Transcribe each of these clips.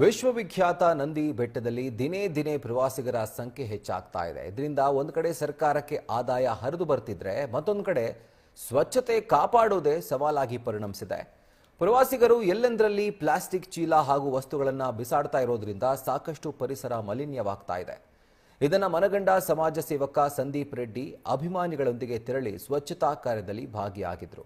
ವಿಶ್ವವಿಖ್ಯಾತ ನಂದಿ ಬೆಟ್ಟದಲ್ಲಿ ದಿನೇ ದಿನೇ ಪ್ರವಾಸಿಗರ ಸಂಖ್ಯೆ ಹೆಚ್ಚಾಗ್ತಾ ಇದೆ. ಇದರಿಂದ ಒಂದು ಕಡೆ ಸರ್ಕಾರಕ್ಕೆ ಆದಾಯ ಹರಿದು ಬರ್ತಿದ್ರೆ ಮತ್ತೊಂದು ಕಡೆ ಸ್ವಚ್ಛತೆ ಕಾಪಾಡುವುದೇ ಸವಾಲಾಗಿ ಪರಿಣಮಿಸಿದೆ. ಪ್ರವಾಸಿಗರು ಎಲ್ಲೆಂದರಲ್ಲಿ ಪ್ಲಾಸ್ಟಿಕ್ ಚೀಲ ಹಾಗೂ ವಸ್ತುಗಳನ್ನು ಬಿಸಾಡ್ತಾ ಇರೋದ್ರಿಂದ ಸಾಕಷ್ಟು ಪರಿಸರ ಮಲಿನ್ಯವಾಗ್ತಾ ಇದೆ. ಇದನ್ನು ಮನಗಂಡ ಸಮಾಜ ಸೇವಕ ಸಂದೀಪ್ ರೆಡ್ಡಿ ಅಭಿಮಾನಿಗಳೊಂದಿಗೆ ತೆರಳಿ ಸ್ವಚ್ಛತಾ ಕಾರ್ಯದಲ್ಲಿ ಭಾಗಿಯಾಗಿದ್ರು.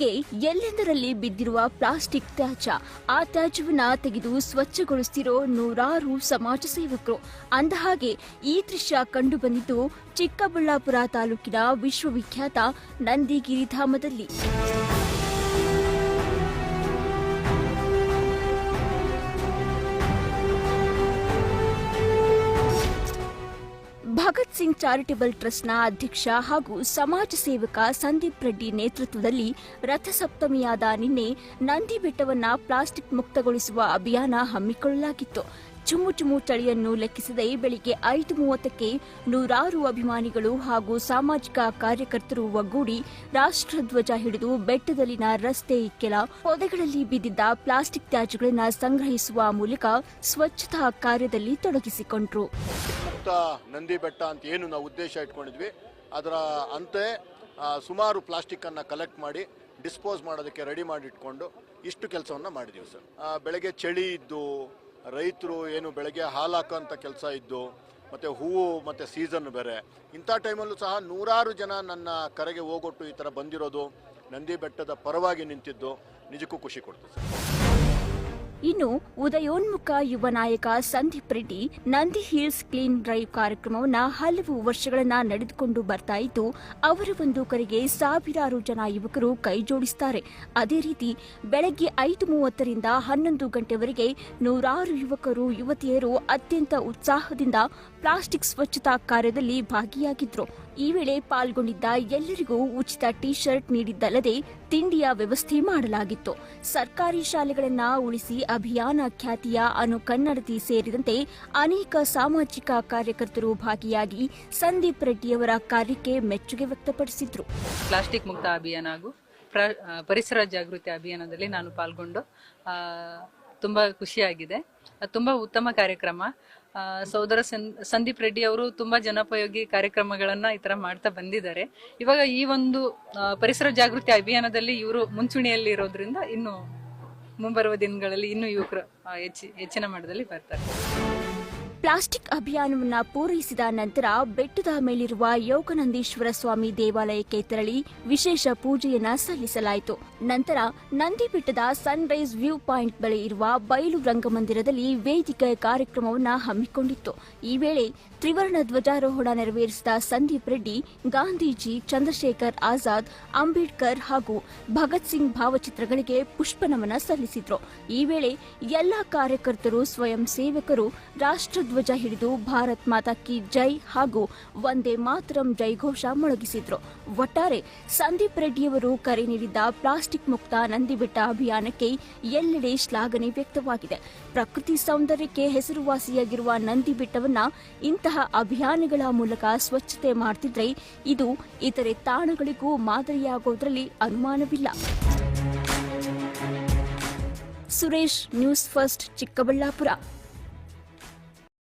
ಹೀಗೆ ಎಲ್ಲೆಂದರಲ್ಲಿ ಬಿದ್ದಿರುವ ಪ್ಲಾಸ್ಟಿಕ್ ತ್ಯಾಜ್ಯ, ಆ ತ್ಯಾಜ್ಯವನ್ನ ತೆಗೆದು ಸ್ವಚ್ಛಗೊಳಿಸ್ತಿರೋ ನೂರಾರು ಸಮಾಜ ಸೇವಕರು. ಅಂದಹಾಗೆ, ಈ ದೃಶ್ಯ ಕಂಡು ಬಂದಿದ್ದು ಚಿಕ್ಕಬಳ್ಳಾಪುರ ತಾಲೂಕಿನ ವಿಶ್ವವಿಖ್ಯಾತ ನಂದಿಗಿರಿಧಾಮದಲ್ಲಿ ಭಗತ್ ಸಿಂಗ್ ಚಾರಿಟಬಲ್ ಟ್ರಸ್ಟ್ನ ಅಧ್ಯಕ್ಷ ಹಾಗೂ ಸಮಾಜ ಸೇವಕ ಸಂದೀಪ್ ರೆಡ್ಡಿ ನೇತೃತ್ವದಲ್ಲಿ ರಥಸಪ್ತಮಿಯಾದ ನಿನ್ನೆ ನಂದಿ ಬೆಟ್ಟವನ್ನ ಪ್ಲಾಸ್ಟಿಕ್ ಮುಕ್ತಗೊಳಿಸುವ ಅಭಿಯಾನ ಹಮ್ಮಿಕೊಳ್ಳಲಾಗಿತ್ತು. ಚುಮ್ಮು ಚುಮ್ಮು ಚಳಿಯನ್ನು ಲೆಕ್ಕಿಸದೆ ಬೆಳಿಗ್ಗೆ ಐದು ಮೂವತ್ತಕ್ಕೆ ನೂರಾರು ಅಭಿಮಾನಿಗಳು ಹಾಗೂ ಸಾಮಾಜಿಕ ಕಾರ್ಯಕರ್ತರು ಒಗ್ಗೂಡಿ ರಾಷ್ಟ್ರಧ್ವಜ ಹಿಡಿದು ಬೆಟ್ಟದಲ್ಲಿನ ರಸ್ತೆ ಕೆಲ ಪೊದೆಗಳಲ್ಲಿ ಬಿದ್ದಿದ್ದ ಪ್ಲಾಸ್ಟಿಕ್ ತ್ಯಾಜ್ಯಗಳನ್ನು ಸಂಗ್ರಹಿಸುವ ಮೂಲಕ ಸ್ವಚ್ಛತಾ ಕಾರ್ಯದಲ್ಲಿ ತೊಡಗಿಸಿಕೊಂಡ್ರು. ನಂದಿ ಬೆಟ್ಟ ಅಂತ ಏನು ನಾವು ಉದ್ದೇಶ ಇಟ್ಕೊಂಡಿದ್ವಿ. ಅದರ ಅಂತೆ ಸುಮಾರು ಪ್ಲಾಸ್ಟಿಕ್ ಅನ್ನ ಕಲೆಕ್ಟ್ ಮಾಡಿ ಡಿಸ್ಪೋಸ್ ಮಾಡೋದಕ್ಕೆ ರೆಡಿ ಮಾಡಿ ಇಟ್ಕೊಂಡು ಇಷ್ಟು ಕೆಲಸವನ್ನು ಮಾಡಿದ್ದೀವಿ ಸರ್. ಬೆಳಗ್ಗೆ ಚಳಿ ಇದ್ದು ರೈತರು ಏನು ಬೆಳಗ್ಗೆ ಹಾಲು ಹಾಕೋಂಥ ಕೆಲಸ ಇದ್ದು, ಮತ್ತು ಹೂವು, ಮತ್ತು ಸೀಸನ್ ಬೇರೆ. ಇಂಥ ಟೈಮಲ್ಲೂ ಸಹ ನೂರಾರು ಜನ ನನ್ನ ಕರೆಗೆ ಹೋಗೊಟ್ಟು ಈ ಥರ ಬಂದಿರೋದು. ನಂದಿ ಬೆಟ್ಟದ ಪರವಾಗಿ ನಿಂತಿದ್ದು. ನಿಜಕ್ಕೂ ಖುಷಿ ಕೊಡ್ತದೆ ಇನ್ನು ಉದಯೋನ್ಮುಖ ಯುವ ನಾಯಕ Sandeep Reddy Nandi Hills clean drive ಕಾರ್ಯಕ್ರಮವನ್ನ ಹಲವು ವರ್ಷಗಳನ್ನ ನಡೆದುಕೊಂಡು ಬರ್ತಾ ಇದ್ದು, ಅವರ ಒಂದು ಕರೆಗೆ ಸಾವಿರಾರು ಜನ ಯುವಕರು ಕೈಜೋಡಿಸುತ್ತಾರೆ ಅದೇ ರೀತಿ, ಬೆಳಗ್ಗೆ ಐದು ಮೂವತ್ತರಿಂದ ಹನ್ನೊಂದು ಗಂಟೆವರೆಗೆ ನೂರಾರು ಯುವಕರು, ಯುವತಿಯರು ಅತ್ಯಂತ ಉತ್ಸಾಹದಿಂದ ಪ್ಲಾಸ್ಟಿಕ್ ಸ್ವಚ್ಛತಾ ಕಾರ್ಯದಲ್ಲಿ ಭಾಗಿಯಾಗಿದ್ರು. ಈ ವೇಳೆ ಪಾಲ್ಗೊಂಡಿದ್ದ ಎಲ್ಲರಿಗೂ ಉಚಿತ ಟಿ ಶರ್ಟ್ ನೀಡಿದ್ದಲ್ಲದೆ ತಿಂಡಿಯ ವ್ಯವಸ್ಥೆ ಮಾಡಲಾಗಿತ್ತು. ಸರ್ಕಾರಿ ಶಾಲೆಗಳನ್ನ ಉಳಿಸಿ ಅಭಿಯಾನ ಖ್ಯಾತಿಯ ಅನು ಕನ್ನಡತಿ ಸೇರಿದಂತೆ ಅನೇಕ ಸಾಮಾಜಿಕ ಕಾರ್ಯಕರ್ತರು ಭಾಗಿಯಾಗಿ ಸಂದೀಪ್ ರೆಡ್ಡಿಯವರ ಕಾರ್ಯಕ್ಕೆ ಮೆಚ್ಚುಗೆ ವ್ಯಕ್ತಪಡಿಸಿದ್ರು. ಪ್ಲಾಸ್ಟಿಕ್ ಮುಕ್ತ ಅಭಿಯಾನ ಹಾಗೂ ಪ್ರ ಪರಿಸರ ಜಾಗೃತಿ ಅಭಿಯಾನದಲ್ಲಿ ನಾನು ಪಾಲ್ಗೊಂಡು ತುಂಬಾ ಖುಷಿಯಾಗಿದೆ. ತುಂಬಾ ಉತ್ತಮ ಕಾರ್ಯಕ್ರಮ. ಸಹೋದರ ಸಂದೀಪ್ ರೆಡ್ಡಿ ಅವರು ತುಂಬಾ ಜನೋಪಯೋಗಿ ಕಾರ್ಯಕ್ರಮಗಳನ್ನ ಈ ತರ ಮಾಡ್ತಾ ಬಂದಿದ್ದಾರೆ. ಇವಾಗ ಈ ಒಂದು ಪರಿಸರ ಜಾಗೃತಿ ಅಭಿಯಾನದಲ್ಲಿ ಇವರು ಮುಂಚೂಣಿಯಲ್ಲಿ ಇರೋದ್ರಿಂದ ಇನ್ನು ಮುಂಬರುವ ದಿನಗಳಲ್ಲಿ ಇನ್ನು ಯುವಕರು ಹೆಚ್ಚಿ- ಹೆಚ್ಚಿನ ಮಟ್ಟದಲ್ಲಿ ಬರ್ತಾರೆ. ಪ್ಲಾಸ್ಟಿಕ್ ಅಭಿಯಾನವನ್ನ ಪೂರೈಸಿದ ನಂತರ ಬೆಟ್ಟದ ಮೇಲಿರುವ ಯೋಗನಂದೀಶ್ವರ ಸ್ವಾಮಿ ದೇವಾಲಯಕ್ಕೆ ತೆರಳಿ ವಿಶೇಷ ಪೂಜೆಯನ್ನ ಸಲ್ಲಿಸಲಾಯಿತು. ನಂತರ ನಂದಿ ಬೆಟ್ಟದ ಸನ್ರೈಸ್ ವ್ಯೂ ಪಾಯಿಂಟ್ ಬಳಿ ಇರುವ ಬಯಲು ರಂಗಮಂದಿರದಲ್ಲಿ ವೇದಿಕೆ ಕಾರ್ಯಕ್ರಮವನ್ನ ಹಮ್ಮಿಕೊಂಡಿತ್ತು. ಈ ವೇಳೆ ತ್ರಿವರ್ಣ ಧ್ವಜಾರೋಹಣ ನೆರವೇರಿಸಿದ ಸಂದೀಪ್ ರೆಡ್ಡಿ, ಗಾಂಧೀಜಿ, ಚಂದ್ರಶೇಖರ್ ಆಜಾದ್, ಅಂಬೇಡ್ಕರ್ ಹಾಗೂ ಭಗತ್ ಸಿಂಗ್ ಭಾವಚಿತ್ರಗಳಿಗೆ ಪುಷ್ಪನಮನ ಸಲ್ಲಿಸಿದ್ರು. ಈ ವೇಳೆ ಎಲ್ಲಾ ಕಾರ್ಯಕರ್ತರು, ಸ್ವಯಂ ಸೇವಕರು ರಾಷ್ಟ್ರಧ್ವಜ ಹಿಡಿದು ಭಾರತ್ ಮಾತಾ ಕಿ ಜೈ ಹಾಗೂ ವಂದೇ ಮಾತರಂ ಜೈ ಘೋಷ ಮೊಳಗಿಸಿದ್ರು. ಒಟ್ಟಾರೆ ಸಂದೀಪ್ ರೆಡ್ಡಿಯವರು ಕರೆ ನೀಡಿದ್ದ ಪ್ಲಾಸ್ಟಿಕ್ ಮುಕ್ತ ನಂದಿಬೆಟ್ಟ ಅಭಿಯಾನಕ್ಕೆ ಎಲ್ಲೆಡೆ ಶ್ಲಾಘನೆ ವ್ಯಕ್ತವಾಗಿದೆ. ಪ್ರಕೃತಿ ಸೌಂದರ್ಯಕ್ಕೆ ಹೆಸರುವಾಸಿಯಾಗಿರುವ ನಂದಿ ಬೆಟ್ಟವನ್ನ ಇಂತಹ ಅಭಿಯಾನಗಳ ಮೂಲಕ ಸ್ವಚ್ಛತೆ ಮಾಡ್ತಿದ್ರೆ ಇದು ಇತರೆ ತಾಣಗಳಿಗೂ ಮಾದರಿಯಾಗೋದ್ರಲ್ಲಿ ಅನುಮಾನವಿಲ್ಲ. Suresh News First Chikkaballapura.